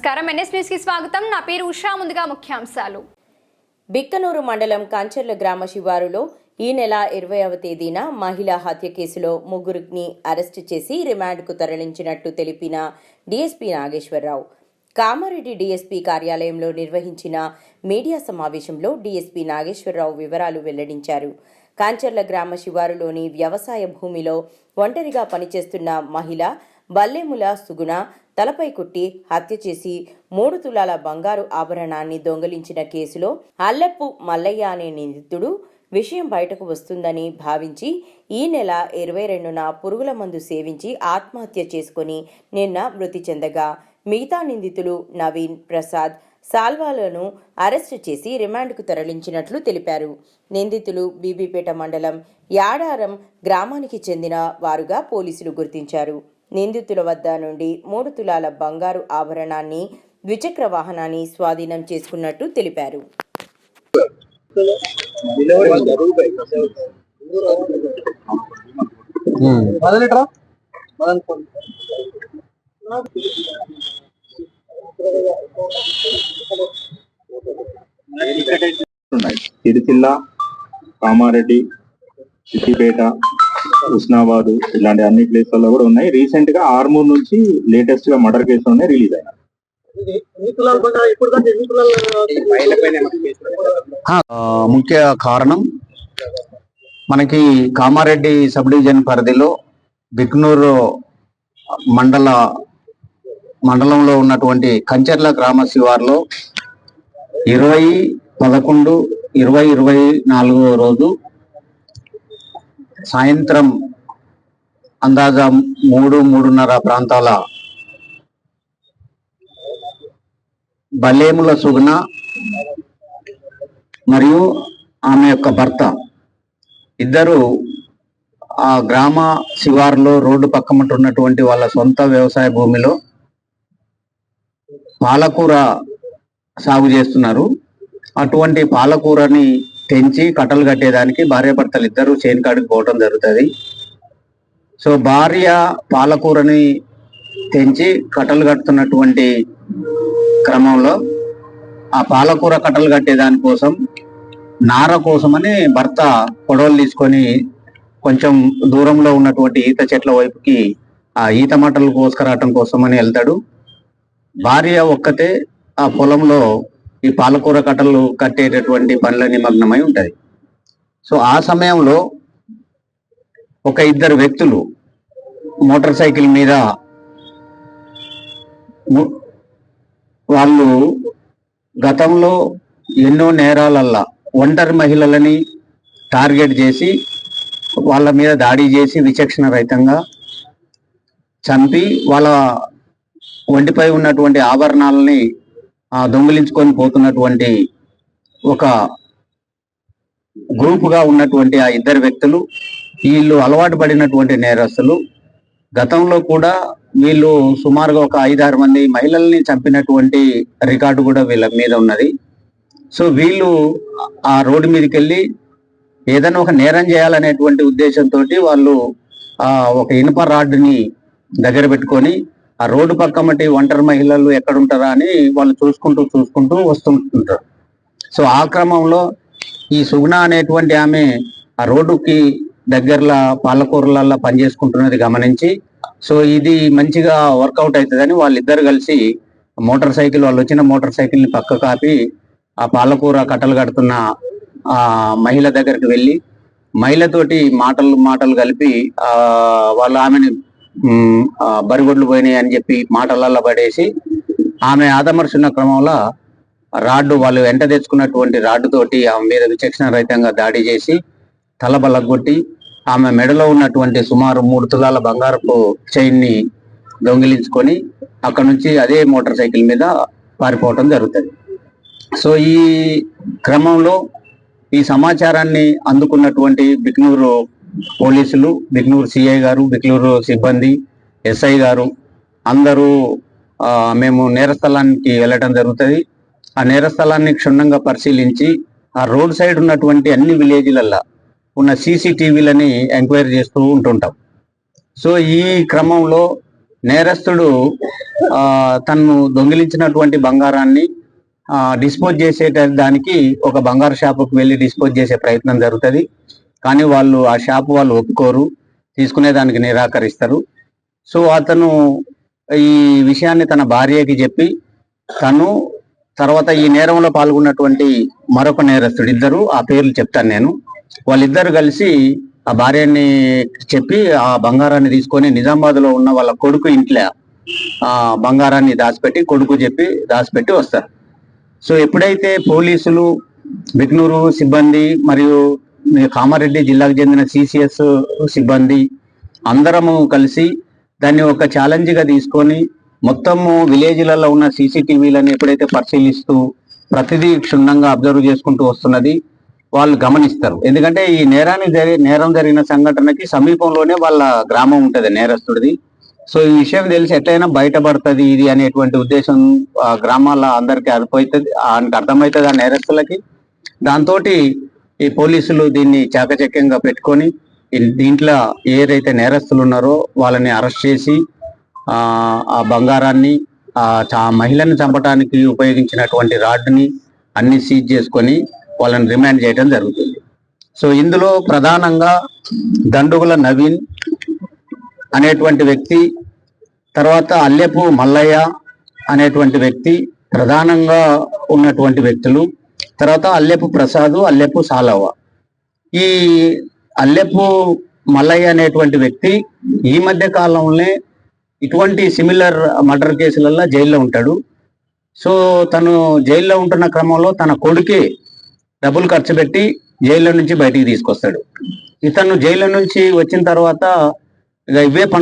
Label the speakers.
Speaker 1: నమస్కారం. ఎన్ఎస్ న్యూస్కి స్వాగతం. నా పేరు ఉషా. ముందుగా ముఖ్యాంశాలు.
Speaker 2: బిక్కనూరు మండలం కాంచర్ల గ్రామ శివారులో ఈ నెల ఇరవైవ తేదీన మహిళా హత్య కేసులో ముగ్గురిని అరెస్టు చేసి రిమాండ్కు తరలించినట్టు తెలిపిన డీఎస్పీ నాగేశ్వరరావు. కామారెడ్డి డీఎస్పీ కార్యాలయంలో నిర్వహించిన మీడియా సమావేశంలో డీఎస్పీ నాగేశ్వరరావు వివరాలు వెల్లడించారు. కాంచర్ల గ్రామ శివారులోని వ్యవసాయ భూమిలో ఒంటరిగా పనిచేస్తున్న మహిళ బల్లెముల సుగుణ తలపై కుట్టి హత్య చేసి మూడు తులాల బంగారు ఆభరణాన్ని దొంగిలించిన కేసులో అల్లెప్పు మల్లయ్య అనే నిందితుడు విషయం బయటకు వస్తుందని భావించి ఈ నెల ఇరవై రెండున పురుగుల మందు సేవించి ఆత్మహత్య చేసుకుని నిన్న మృతి చెందగా మిగతా నిందితులు నవీన్ ప్రసాద్ సాల్వాలను అరెస్టు చేసి రిమాండ్కు తరలించినట్లు తెలిపారు. నిందితులు బీబీపేట మండలం యాడారం గ్రామానికి చెందిన వారుగా పోలీసులు గుర్తించారు. నిందితుల వద్ద నుండి మూడు తులాల బంగారు ఆభరణాన్ని ద్విచక్ర వాహనాన్ని స్వాధీనం చేసుకున్నట్టు తెలిపారు.
Speaker 3: సిరిసిల్ల కామారెడ్డి సిద్దిపేట ఉస్నాబాద్ ఇలాంటి అన్ని ప్లేస్లలో కూడా ఉన్నాయి. రీసెంట్గా ఆర్మూర్ నుంచి లేటెస్ట్గా మర్డర్ కేసు ఉన్నాయి రిలీజ్ అయినాయి.
Speaker 4: ఆ, ముఖ్య కారణం మనకి కామారెడ్డి సబ్ డివిజన్ పరిధిలో బిక్నూరు మండల మండలంలో ఉన్నటువంటి కంచర్ల గ్రామ శివార్లో ఇరవై పదకొండు ఇరవై ఇరవై నాలుగో రోజు సాయంత్రం అందాజా మూడు మూడున్నర ప్రాంతాల బలేముల సుగుణ మరియు ఆమె యొక్క భర్త. ఇద్దరు ఆ గ్రామ శివారులో రోడ్డు పక్కమట ఉన్నటువంటి వాళ్ళ సొంత వ్యవసాయ భూమిలో పాలకూర సాగు చేస్తున్నారు. అటువంటి పాలకూరని తెంచి కట్టలు కట్టేదానికి భార్యాభర్తలు ఇద్దరు చేను కాడికి పోవటం జరుగుతుంది. సో భార్య పాలకూరని తెంచి కట్టలు కడుతున్నటువంటి క్రమంలో ఆ పాలకూర కట్టలు కట్టేదాని కోసం నార కోసమని భర్త పొడవలు తీసుకొని కొంచెం దూరంలో ఉన్నటువంటి ఈత చెట్ల వైపుకి ఆ ఈత మటలు కోసుకురావటం కోసమని వెళ్తాడు. భార్య ఒక్కతే ఆ పొలంలో ఈ పాలకూర కట్టలు కట్టేటటువంటి పనుల నిమగ్నమై ఉంటుంది సో ఆ సమయంలో ఒక ఇద్దరు వ్యక్తులు మోటార్ సైకిల్ మీద వాళ్ళు గతంలో ఎన్నో నేరాలల్లా ఒంటరి మహిళలని టార్గెట్ చేసి వాళ్ళ మీద దాడి చేసి విచక్షణ రహితంగా చంపి వాళ్ళ ఒంటిపై ఉన్నటువంటి ఆభరణాలని దొంగిలించుకొని పోతున్నటువంటి ఒక గ్రూపుగా ఉన్నటువంటి ఆ ఇద్దరు వ్యక్తులు వీళ్ళు అలవాటు పడినటువంటి నేరస్తులు. గతంలో కూడా వీళ్ళు సుమారుగా ఒక ఐదారు మంది మహిళల్ని చంపినటువంటి రికార్డు కూడా వీళ్ళ మీద ఉన్నది. సో వీళ్ళు ఆ రోడ్డు మీదకి వెళ్ళి ఏదైనా ఒక నేరం చేయాలనేటువంటి ఉద్దేశంతో వాళ్ళు ఆ ఒక ఇనుప రాడ్ని దగ్గర పెట్టుకొని ఆ రోడ్డు పక్కమటి ఒంటరి మహిళలు ఎక్కడుంటారా అని వాళ్ళు చూసుకుంటూ చూసుకుంటూ వస్తుంటుంటారు సో ఆ క్రమంలో ఈ సుగుణ అనేటువంటి ఆమె ఆ రోడ్డుకి దగ్గరలో పాలకూరలలో పనిచేసుకుంటున్నది గమనించి సో ఇది మంచిగా వర్కౌట్ అవుతుందని వాళ్ళిద్దరు కలిసి మోటార్ సైకిల్ వాళ్ళు వచ్చిన మోటార్ సైకిల్ని పక్క కాపి ఆ పాలకూర కట్టలు కడుతున్న ఆ మహిళ దగ్గరికి వెళ్ళి మహిళతోటి మాటలు మాటలు కలిపి ఆ వాళ్ళు ఆమెని బరిగొడ్లు పోయినాయి అని చెప్పి మాటలల్లో పడేసి ఆమె ఆదమర్చున్న క్రమంలో రాడ్డు వాళ్ళు వెంట తెచ్చుకున్నటువంటి రాడ్డు తోటి ఆమె మీద విచక్షణ రహితంగా దాడి చేసి తల బలగొట్టి ఆమె మెడలో ఉన్నటువంటి సుమారు మూడు తులాల బంగారపు చైన్ని దొంగిలించుకొని అక్కడ నుంచి అదే మోటార్ సైకిల్ మీద పారిపోవటం జరుగుతుంది. సో ఈ క్రమంలో ఈ సమాచారాన్ని అందుకున్నటువంటి బిక్నూరు పోలీసులు బిక్నూరు సిఐ గారు బిక్నూరు సిబ్బంది ఎస్ఐ గారు అందరూ ఆ, మేము నేరస్థలానికి వెళ్ళటం జరుగుతుంది. ఆ నేరస్థలాన్ని క్షుణ్ణంగా పరిశీలించి ఆ రోడ్ సైడ్ ఉన్నటువంటి అన్ని విలేజ్లల్లో ఉన్న సీసీటీవీలని ఎంక్వైరీ చేస్తూ ఉంటుంటాం. సో ఈ క్రమంలో నేరస్తుడు ఆ, తను దొంగిలించినటువంటి బంగారాన్ని డిస్పోజ్ చేసే దానికి ఒక బంగారు షాపుకు వెళ్ళి డిస్పోజ్ చేసే ప్రయత్నం జరుగుతుంది. కానీ వాళ్ళు ఆ షాప్ వాళ్ళు ఒప్పుకోరు తీసుకునే దానికి నిరాకరిస్తారు. సో అతను ఈ విషయాన్ని తన భార్యకి చెప్పి తను తర్వాత ఈ నేరంలో పాల్గొన్నటువంటి మరొక నేరస్తుడు ఇద్దరు ఆ పేర్లు చెప్తాను నేను. వాళ్ళిద్దరు కలిసి ఆ భార్యని చెప్పి ఆ బంగారాన్ని తీసుకొని నిజామాబాద్లో ఉన్న వాళ్ళ కొడుకు ఇంట్లో ఆ బంగారాన్ని దాచిపెట్టి కొడుకు చెప్పి దాచిపెట్టి వస్తారు. సో ఎప్పుడైతే పోలీసులు బిగ్నూరు సిబ్బంది మరియు కామారెడ్డి జిల్లాకు చెందిన సిసిఎస్ సిబ్బంది అందరము కలిసి దాన్ని ఒక ఛాలెంజ్గా తీసుకొని మొత్తము విలేజ్లలో ఉన్న సీసీటీవీలను ఎప్పుడైతే పరిశీలిస్తూ ప్రతిదీ క్షుణ్ణంగా అబ్జర్వ్ చేసుకుంటూ వస్తున్నది వాళ్ళు గమనిస్తారు. ఎందుకంటే ఈ నేరాన్ని జరి నేరం జరిగిన సంఘటనకి సమీపంలోనే వాళ్ళ గ్రామం ఉంటుంది నేరస్తుడిది. సో ఈ విషయం తెలిసి ఎట్లయినా బయటపడుతుంది ఇది అనేటువంటి ఉద్దేశం ఆ గ్రామాల అందరికి అర్థమవుతుంది ఆయనకు అర్థమవుతుంది ఆ నేరస్తులకి. దాంతో ఈ పోలీసులు దీన్ని చాకచక్యంగా పెట్టుకొని దీంట్లో ఏదైతే నేరస్తులు ఉన్నారో వాళ్ళని అరెస్ట్ చేసి ఆ బంగారాన్ని ఆ చా- మహిళను చంపడానికి ఉపయోగించినటువంటి రాడ్ని అన్ని సీజ్ చేసుకొని వాళ్ళని రిమాండ్ చేయడం జరుగుతుంది. సో ఇందులో ప్రధానంగా దండుగుల నవీన్ అనేటువంటి వ్యక్తి తర్వాత అల్లెపు మల్లయ్య అనేటువంటి వ్యక్తి ప్రధానంగా ఉన్నటువంటి వ్యక్తులు తర్వాత అల్లెపు ప్రసాద్ అల్లెపు సాలవ. ఈ అల్లెపు మల్లయ్య అనేటువంటి వ్యక్తి ఈ మధ్య కాలంలోనే ఇటువంటి సిమిలర్ మర్డర్ కేసులలో జైల్లో ఉంటాడు. సో తను జైల్లో ఉంటున్న క్రమంలో తన కొడుకే డబ్బులు ఖర్చు పెట్టి జైల్లో నుంచి బయటికి తీసుకొస్తాడు. ఇతను జైల్లో నుంచి వచ్చిన తర్వాత ఇక ఇవే